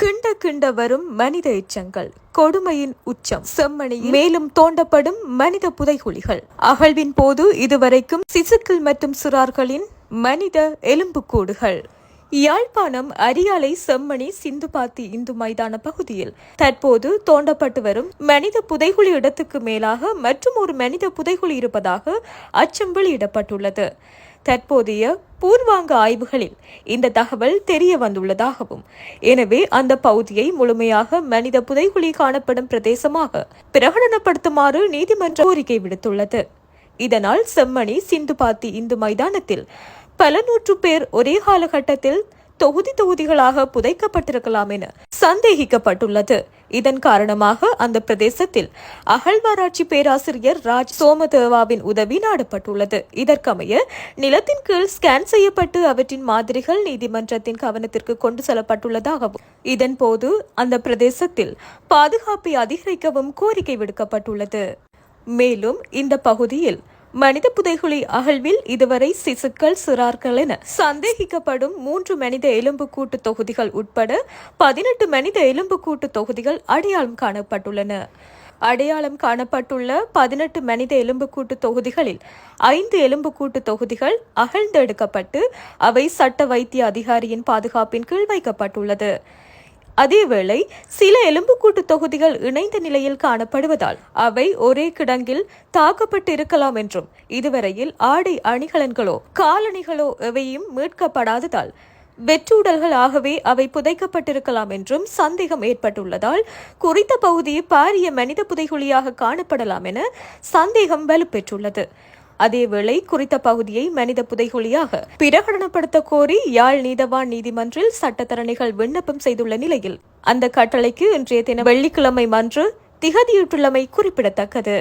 கிண்ட கிண்ட வரும் மனித எச்சங்கள் கொடுமையின் உச்சம். செம்மணி மேலும் தோண்டப்படும் மனித புதைகுழிகள். அகழ்வின் போது இதுவரைக்கும் சிசுக்கள் மற்றும் சிறார்களின் மனித எலும்புக்கூடுகள் யாழ்ப்பாணம் அரியாலை செம்மணி சிந்துபாத்தி இந்து மைதான பகுதியில் தற்போது தோண்டப்பட்டு வரும் மனித புதைகுழி இடத்துக்கு மேலாக மற்றும் ஒரு மனித புதைகுழி இருப்பதாக அச்சம் வெளியிடப்பட்டுள்ளது. தற்போதைய பூர்வாங்க ஆய்வுகளில் இந்த தகவல் தெரிய வந்துள்ளதாகவும் எனவே அந்த பகுதியை முழுமையாக மனித புதைகுழி காணப்படும் பிரதேசமாக பிரகடனப்படுத்துமாறு நீதிமன்றம் கோரிக்கை விடுத்துள்ளது. இதனால் செம்மணி சிந்துபாத்தி இந்து மைதானத்தில் பல நூற்று பேர் ஒரே காலகட்டத்தில் தொகுதி தொகுதிகளாக புதைக்கப்பட்டிருக்கலாம் என சந்தேகிக்கப்பட்டுள்ளது. இதன் காரணமாக அந்த பிரதேசத்தில் அகழ்வாராய்ச்சி பேராசிரியர் ராஜ் சோமதேவாவின் உதவி நாடப்பட்டுள்ளது. இதற்கமைய நிலத்தின் கீழ் ஸ்கேன் செய்யப்பட்டு அவற்றின் மாதிரிகள் நீதிமன்றத்தின் கவனத்திற்கு கொண்டு செல்லப்பட்டுள்ளதாகவும் இதன்போது அந்த பிரதேசத்தில் பாதுகாப்பை அதிகரிக்கவும் கோரிக்கை விடுக்கப்பட்டுள்ளது. மேலும் இந்த பகுதியில் மனித புதைகுழி அகழ்வில் இதுவரை சிசுக்கள் சிறார்கள் என சந்தேகிக்கப்படும் மூன்று மனித எலும்புக்கூட்டு தொகுதிகள் உட்பட பதினெட்டு மனித எலும்புக்கூட்டு தொகுதிகள் அடையாளம் காணப்பட்டுள்ளன. அடையாளம் காணப்பட்டுள்ள பதினெட்டு மனித எலும்புக்கூட்டு தொகுதிகளில் ஐந்து எலும்புக்கூட்டு தொகுதிகள் அகழ்ந்தெடுக்கப்பட்டு அவை சட்ட வைத்திய அதிகாரியின் பாதுகாப்பின் கீழ் வைக்கப்பட்டுள்ளது. அதேவேளை சில எலும்புக்கூட்டு தொகுதிகள் இணைந்த நிலையில் காணப்படுவதால் அவை ஒரே கிடங்கில் தாக்கப்பட்டு இருக்கலாம் என்றும் இதுவரையில் ஆடை அணிகலன்களோ காலணிகளோ எவையும் மீட்கப்படாததால் வெற்றுடல்கள் ஆகவே அவை புதைக்கப்பட்டிருக்கலாம் என்றும் சந்தேகம் ஏற்பட்டுள்ளதால் குறித்த பகுதி பாரிய மனித புதைகுழியாக காணப்படலாம் என சந்தேகம் வலுப்பெற்றுள்ளது. அதேவேளை குறித்த பகுதியை மனித புதைகுழியாக பிரகடனப்படுத்த கோரி யாழ் நீதவான் நீதிமன்றில் சட்டத்தரணிகள் விண்ணப்பம் செய்துள்ள நிலையில் அந்த கட்டளைக்கு இன்றைய தினம் வெள்ளிக்கிழமை மன்று திகதியிட்டுள்ளமை குறிப்பிடத்தக்கது.